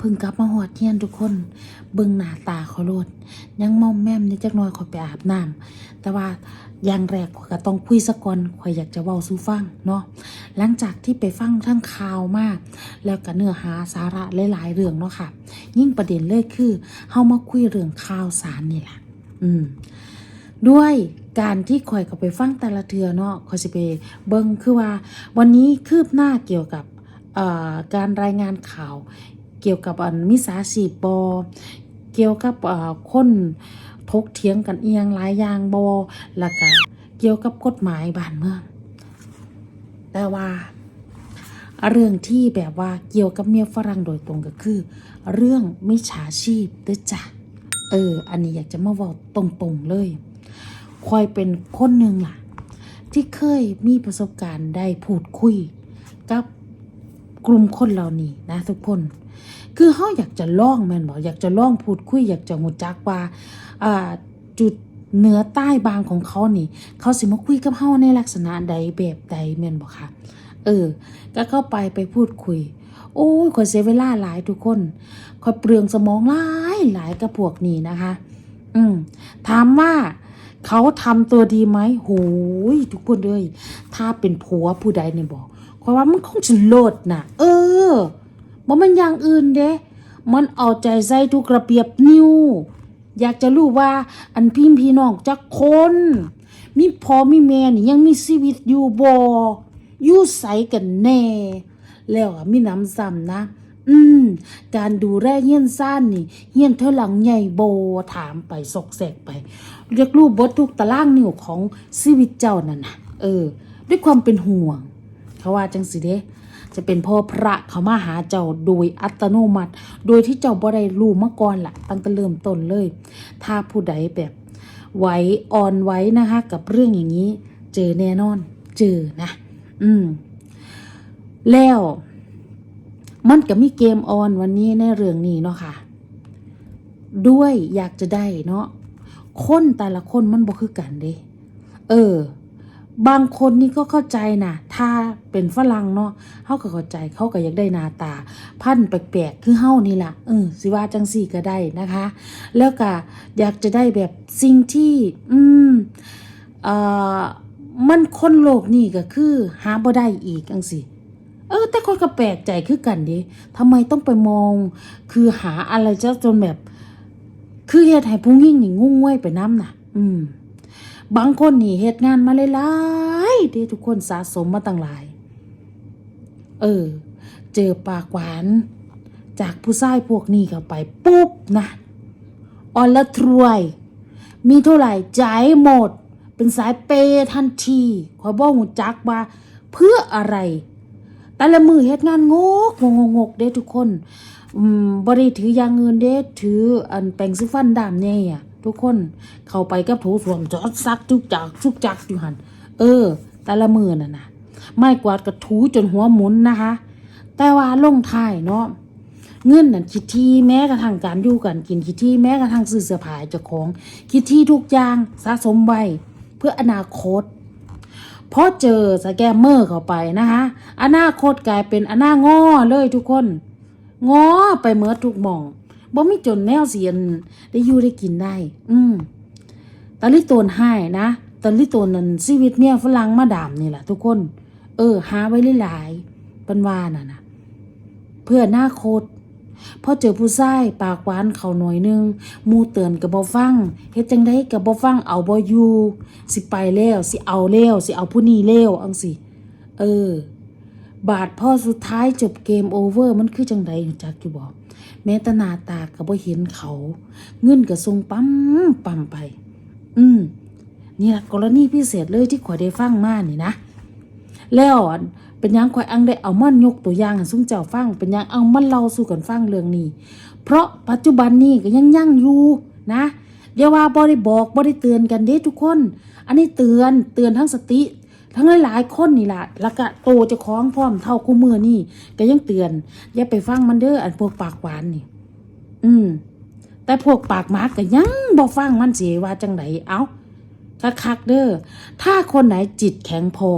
เพึ่งกลับมาหอดเทียนทุกคน เบิ่งหน้าตาเขาโลด ยังมอมแม่มนี่จักหน่อยขอยไปอาบน้ำแต่ว่าอย่างแรกขอยก็ต้องคุยสักก่อนข่อยอยากจะเว้าสู่ฟังเนาะหลังจากที่ไปฟังทั้งข่าวมาก แล้วก็เนื้อหาสาระหลาย ๆ เรื่องเนาะค่ะ ยิ่งประเด็นเลยคือเฮามาคุยเรื่องข่าวสารนี่แหละอืมด้วยการที่ข่อยก็ไปฟังแต่ละเทือเนาะข่อยสิไปเบิ่งคือว่า วันนี้คืบหน้าเกี่ยวกับการรายงานข่าว เกี่ยวกับอันมิสาชีพบอเกี่ยวกับคนทกเถียงกันเอียงหลายอย่างบอแล้วก็เกี่ยวกับกฎหมายบ้านเมือง แต่ว่า เรื่องที่แบบว่าเกี่ยวกับเมียฝรั่งโดยตรงก็คือ เรื่องมิจฉาชีพเด้อจ้ะเออ อันนี้อยากจะมาบอกตรงๆเลยคอยเป็นคนหนึ่งล่ะ ที่เคยมีประสบการณ์ได้พูดคุย กับกลุ่มคนเหล่านี้นะทุกคน คือเขาอยากจะล่องแม่นบอกอยากจะล่องพูดคุยอยากจะหูจักว่าอ่าจุดเหนือใต้บางของเขานี่ เขาสิมาคุยกับเฮาในลักษณะใดแบบใดแม่นบอกค่ะเออ ก็เข้าไปไปพูดคุย โอ้ยคอยเสียเวลาหลายทุกคนคอยเปลืองสมองหลายหลายกับพวกนี้นะคะ อืมถามว่าเขาทำตัวดีไหมโหยทุกคนเลย ถ้าเป็นผัวผู้ใดเนี่ยบอกเพราะว่ามันคงจะโลดนะเออ บ่มันอย่างอื่นเด้มันเอาใจใส่ทุกระเบียบนิ้ว อยากจะรู้ว่าอันพี่พี่น้องจักคน มีพ่อมีแม่นี่ยังมีชีวิตอยู่บ่อยู่ใสกันแน่ แล้วอะมีน้ำซ้ำนะ อืม การดูแลเฮียนซ่านนี่เฮียนเธอหลังใหญ่โบถามไปสกแสกไป เรียกรูปบททุกตารางนิ้วของชีวิตเจ้านั่นนะเออ ด้วยความเป็นห่วงเขาว่าจังสิเด้ จะเป็นพ่อพระเขามาหาเจ้าโดยอัตโนมัติ โดยที่เจ้าบ่ได้รู้มาก่อนล่ะตั้งแต่เริ่มต้นเลย ถ้าผู้ใดแบบไหวอ่อนไหวนะคะ กับเรื่องอย่างนี้ เจอแน่นอน เจอนะ อืม แล้วมันก็มีเกมออนวันนี้ในเรื่องนี้เนาะค่ะ ด้วยอยากจะได้เนาะคนแต่ละคนมันบ่คือกันเด้เออ บางคนนี่ก็เข้าใจนะถ้าเป็นฝรั่งเนาะเขาก็เข้าใจเขาก็อยากได้หน้าตา พันแปลกๆคือเฮานี่ล่ะเออสิว่าจังสี่ก็ได้นะคะ แล้วก็อยากจะได้แบบสิ่งที่อืมเอ่อมันคนโลกนี่ก็คือ หาบ่ได้อีกจังสิเออแต่คนก็แปลกใจคือกันเดิทำไมต้องไปมอง คือหาอะไรจะจนแบบ คือเฮ็ดให้ผู้หญิงนี่งุ่งง่วยไปน้ำน่ะ อืม บางคนนี่เฮ็ดงานมาหลายๆที่ทุกคนสะสมมาตั้งหลาย เออ เจอปากหวาน จากผู้ชายพวกนี้เข้าไป ปุ๊บนะออนละทรวย มีเท่าไหร่จ่ายหมด เป็นสายเปย์ทันทีขอบอกหูจักว่า เพื่ออะไร แต่ละมือเฮ็ดงานงกงกงกเด้ทุกคนบ่ได้ถือยางเงินเด้ถืออันแปรงซิฟันดามแน่อะ ทุกคนเข้าไปกับโถส้วมจอดซักทุกจักทุกจักอยู่หันเออ แต่ละมือน่ะนะไม้กวาดกระถูจนหัวหมุนนะคะ แต่ว่าลงท้ายเนาะเงินนั่นคิดที่แม้กระทั่งการอยู่กันกินคิดที่แม้กระทั่งซื้อเสื้อผ้าเจ้าของ คิดที่ทุกอย่างสะสมไว้เพื่ออนาคตพอเจอสแกมเมอร์เข้าไปนะคะอนาคตกลายเป็นอนาง้อเลยทุกคนง้อไปเมื่อทุกหม่อง บ่มีจนแนวเสียนได้อยู่ได้กินได้ อืมตาลิโตนให้นะตาลิโตนนั่นชีวิตเมียฝรั่งมาดามนี่แหละทุกคน เออ หาไว้หลายๆป็นว่าน่ะนะเพื่ออนาคตรพอเจอผู้ชายปากหวานเขาหน่อยนึงมูเตือนกับบ่ฟังเฮ็ดจังไดกับบ่ฟังเอาบ่อยู่สิไปแล้วสิเอาแล้วสิเอาผู้นี้แล้วอังสิเออ บาดพ่อสุดท้ายจบเกมโอเวอร์มันคือจังไรจักอยู่บ่ แม้แตนาตาก็บ่เห็นเขา เงินก็ส่งปั๊มปั๊มไป อืมนี่ละกรณีพิเศษเลยที่ข่อยได้ฟังมานี่นะ แล้วอันเป็นยังข่อยอังได้เอามันยกตัวอย่างให้ซุ่มเจ้าฟัง เป็นยังเอามันเล่าสู่กันฟังเรื่องนี้ เพราะปัจจุบันนี้ก็ยังยั่งอยู่นะอย่าว่าบ่ได้บอกบ่ได้เตือนกันเด้ทุกคน อันนี้เตือนเตือนทั้งสติ ทั้งหลายๆคนนี่ล่ะแล้วก็โตจะคล้องพร้อมเท่าคู่มือนี่ก็ยังเตือน อย่าไปฟังมันเด้ออันพวกปากหวานนี่ อืม แต่พวกปากหมาก็ยังบ่ฟังมันเสิว่าจังไดเอ้าคักๆเด้อถ้าคนไหนจิตแข็งพอ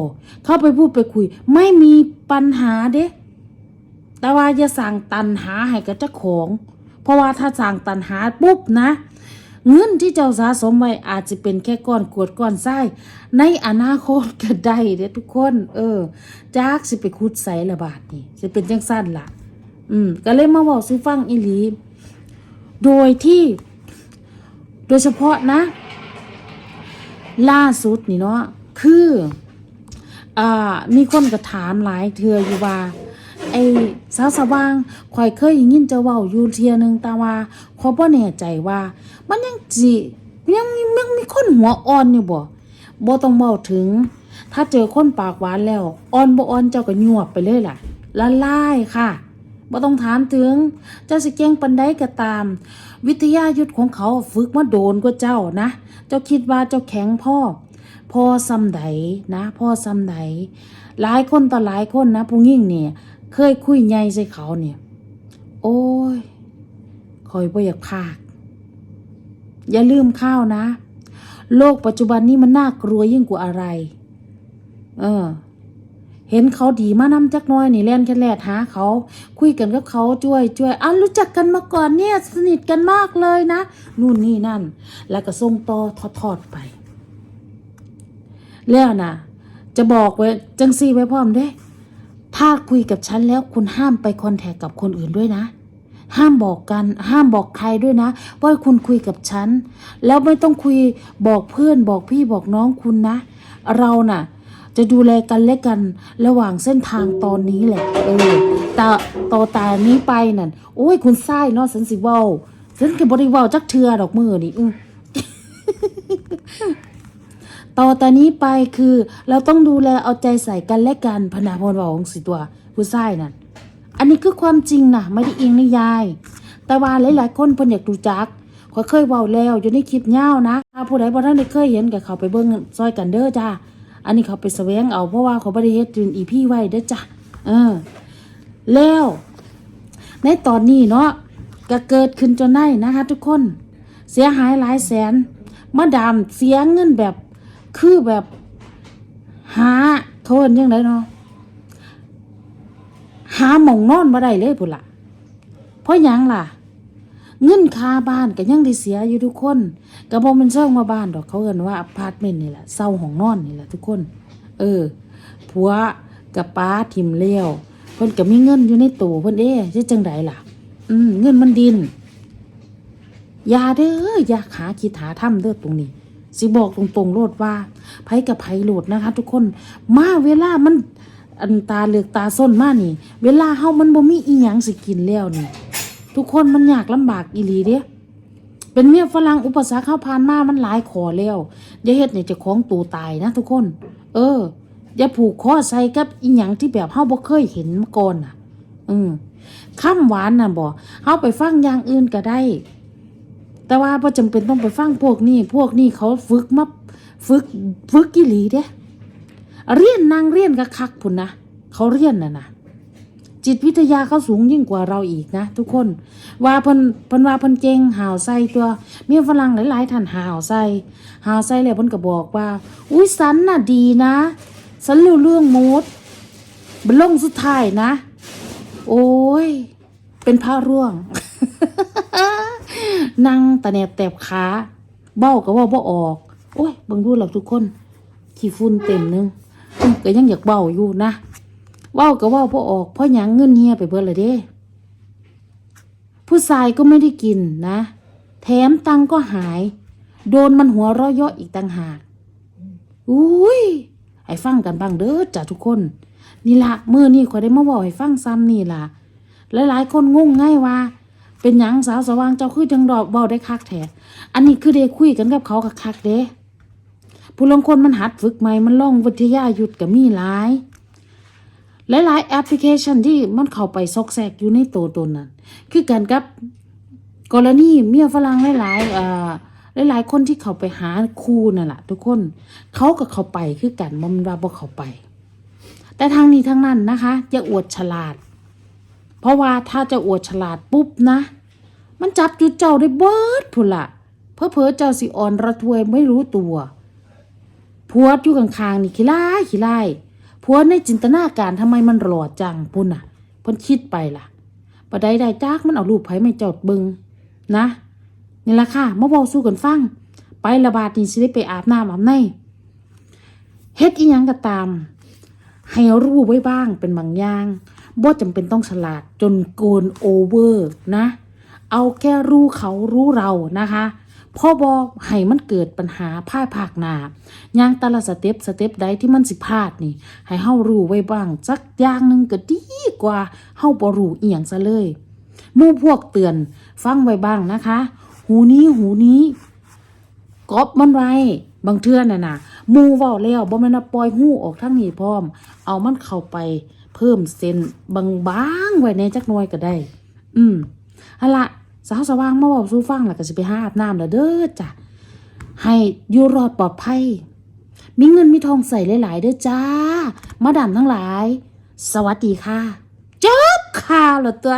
เข้าไปพูดไปคุย ไม่มีปัญหาเด้แต่ว่าอย่าสั่งตันหาให้กับเจ้าของ เพราะว่าถ้าสั่งตันหาปุ๊บนะ เงินที่เจ้าสะสมไว้อาจจะเป็นแค่ก้อนกวดก้อนทรายในอนาคตก็ได้เด้ทุกคน เออจากสิไปคุดใสละบาทนี่สิเป็นจังสั้นล่ะอืม ก็เลยมาบอกซื้อฟังอีหลี โดยที่ โดยเฉพาะนะ ล่าสุดนี่เนาะคือ อ่า มีคนก็ถามหลายเทืออยู่ว่า ไอ้สาวสว่างข่อยเคยยินจะเว้าอยู่เทียหนึงแต่ว่าขอบ่แน่ใจว่า มันยังจิยังยังมีคนหัวอ่อนอยู่บ่บ่ต้องเว้าถึง ถ้าเจอคนปากหวานแล้วอ่อนบ่อ่อนเจ้าก็ยวบไปเลยล่ะละลายค่ะบ่ต้องถามถึง เจ้าสิเก่งปานใดก็ตาม วิทยายุทธของเขาฝึกมาโดนกว่าเจ้านะ เจ้าคิดว่าเจ้าแข็งพ่อพ่อซ้ำใดนะพ่อซ้ำใดหลายคนต่อหลายคนนะผู้ยิ่งเนี่ย เคยคุยใหญ่ใส่เขาเนี่ย โอ้ยคอยบ่อยากพาก อย่าลืมข้าวนะ โลกปัจจุบันนี้มันน่ากลัวยิ่งกว่าอะไร เออ เห็นเขาดีมานำจักหน้อยนี่แล่นแค่แลดหาเขา คุยกันกับเขาช่วยช่วยอ้าวรู้จักกันมาก่อนเนี่ย สนิทกันมากเลยนะ นู่นนี่นั่น แล้วก็ส่งต่อทอดๆไป แล้วนะจะบอกไว้จังซี่ไว้พร้อมเด้ ถ้าคุยกับฉันแล้วคุณห้ามไปคอนแทคกับคนอื่นด้วยนะ ห้ามบอกกัน ห้ามบอกใครด้วยนะ ว่าคุณคุยกับฉัน แล้วไม่ต้องคุยบอกเพื่อนบอกพี่บอกน้องคุณนะ เราน่ะ จะดูแลกันและกันระหว่างเส้นทางตอนนี้แหละ เออต่ต่อตานี้ไปนั่น โอ้ยคุณไส้เนาะสันสิเว้าสันก็บริเว้าจักเทือดอกมือนี่อื้อ ต่อแต่นี้ไปคือ เราต้องดูแลเอาใจใส่กันและกันพนาพรบอกของสิตัวผู้ชายนั่นอันนี้คือความจริงนะไม่ได้อิงนิยาย แต่ว่าหลายๆคนเพิ่นอยากดูจักขอยเคยเว้าแล้วอยู่ในคลิปยาวนะถ้าผู้ใดบ่ทันได้เคยเห็นก็เข้าไปเบิ่งซอยกันเด้อจ้าอันนี้เขาไปแสวงเอาเพราะว่าเขาบ่ได้เฮ็ดยืนอีพี่ไว้เด้อจ้าเออ แล้ว ในตอนนี้เนาะก็เกิดขึ้นจนได้นะคะ ทุกคน เสียหายหลายแสนมาดามเสียเงินแบบ คือแบบ หาเขาเอิ้นยังไงเนาะหาหมองนอนมาได้เลยพุ่นละเพราะยังล่ะ เงินคาบ้านก็ยังได้เสียอยู่ทุกคนก็บ่แมันเช่ามาบ้านดอกเขาเอินว่าอพาร์ตเมนต์นี่แหละเศร้าห้องนอนนี่แหละทุกคน เออผัวกับป้าทิมเลี้ยวเพิ่นก็มีเงินอยู่ในตู้เพิ่นเอ๊ะสิจังไดล่ะ อืมเงินมันดินยาเด้อยาขาคิดหาทำเด้อตรงนี้ สิบอกตรงๆโลดว่าไผกับไผโหลดนะคะ ทุกคนมาเวลามันอันตาเหลือกตาส้นมานี่ เวลาเฮามันบ่มีอีหยังสิกินแล้วนี่ ทุกคนมันยากลำบากอีหลีเด้เป็นเมียฝรั่งอุปสรรคเข้าผ่านมามันหลายขอแล้วอย่าเฮ็ดให้เจ้าของตูตายนะ ทุกคน เออ อย่าผูกคอใส่กับอีหยังที่แบบเฮาบ่เคยเห็นมาก่อนน่ะ อืมคำหวานน่ะบ่เฮาไปฟังอย่างอื่นก็ได้ แต่ว่าพอจำเป็นต้องไปฟังพวกนี้ พวกนี้เขาฝึกมาฝึกฝึกกิหลีเด้เรียนนางเรียนกับคักพุ่นนะเขาเรียนน่ะนะจิตวิทยาเขาสูงยิ่งกว่าเราอีกนะ ทุกคน ว่าพิ่นพิ่นว่าพิ่นเก่งหาวใส่ตัวเมียฝรั่งหลายๆท่านหาวใส่หาวใส่แล้วพิ่นก็บอกว่า อุ้ยสันน่ะดีนะสันรู้เรื่องหมดบลงสุดท้ายนะ โอ้ย เป็นผ้าร่วง นั่งตะแนบแตบขาเบ้าก็เว่าบ่ออก โอ้ยบิ่งดูหรอกทุกคน ขี้ฝุ่นเต็มหนึงก็ยังอยากเบ้าอยู่นะเว้าก็เว้าบ่ออกเพราะหยังเงินเฮียไปเบิดเลยเด้ ผู้ชายก็ไม่ได้กินนะ แถมตังก็หาย โดนมันหัวราะเยาะอีกต่างหากอุ้ยให้ฟังกันบ้างเด้อจ้ะทุกคน นี่ละมือนี่ขอยได้มาบอกให้ฟังซ้ำนี่ละหลายๆคนงงง่ายว่า เป็นหยังสาวสว่างเจ้าคือจังดอกเบาได้คักแท้อันนี้คือได้คุยกันกับเขากับคักเด้ผู้ลงคนมันหัดฝึกใหม่มันล่องวิทยาหยุทธกับมีหลายหลายๆแอปพลิเคชันที่มันเข้าไปซอกแซกอยู่ในตัวตนนั้นคือกันกับกรณีเมียฝรั่งหลายๆอ่อหลายๆคนที่เขาไปหาครูนั่นแหละทุกคนเขาก็เขาไปคือกันมันว่าบ่เขาไป แต่ทางนี้ทางนั้นนะคะอย่าอวดฉลาด เพราะว่าถ้าจะอวดฉลาดปุ๊บนะ มันจับจุดเจ้าได้เบิดพุ่นละเพอเพอๆเจ้าสิอ่อนระทวยไม่รู้ตัวผัวอยู่ข้างๆนี่ขี้ไล่ขี้ไล่ผัวในจินตนาการทำไมมันหล่อจังพุ่นน่ะพิ่นคิดไปล่ะบ่ได้ได้จักมันเอารูปไผ่มาจอดเบิงนะนี่ละค่ะมาเว้าสู่กันฟัง ไประบาดนี่สิได้ไปอาบน้ำอาบในเฮ็ดอีหยังก็ตาม ให้รู้ไว้บ้างเป็นบางอย่าง บ่จำเป็นต้องฉลาดจนโกนโอเวอร์นะ เอาแค่รู้เขารู้เรานะคะพ่อบอกให้มันเกิดปัญหาพ่ายภาคหนาอย่างแต่ละสเต็ปสเต็ปใดที่มันสิพลาดนี่ ให้เฮารู้ไว้บ้างสักอย่างหนึ่งก็ดีกว่าเฮาบ่รู้อีหยังซะเลยมู่พวกเตือนฟังไว้บ้างนะคะ หูนี้หูนี้กอบมันไว้บางเทื่อน่ะนะมูเว้าแล้วบ่แม่นปล่อยหูออกทางนี้พร้อม เอามันเข้าไป เพิ่มเส้นบางๆไว้ในจักน้อยก็ได้ อืมเอาละสาวสว่างมาบอกสู่ฟังแล้วก็สิไปหาอาบน้ำแล้วเด้อจ้ะให้อยู่รอดปลอดภัยมีเงินมีทองใส่หลายๆเด้อจ้า มาดามทั้งหลาย สวัสดีค่ะจบค่ะหล้วตัว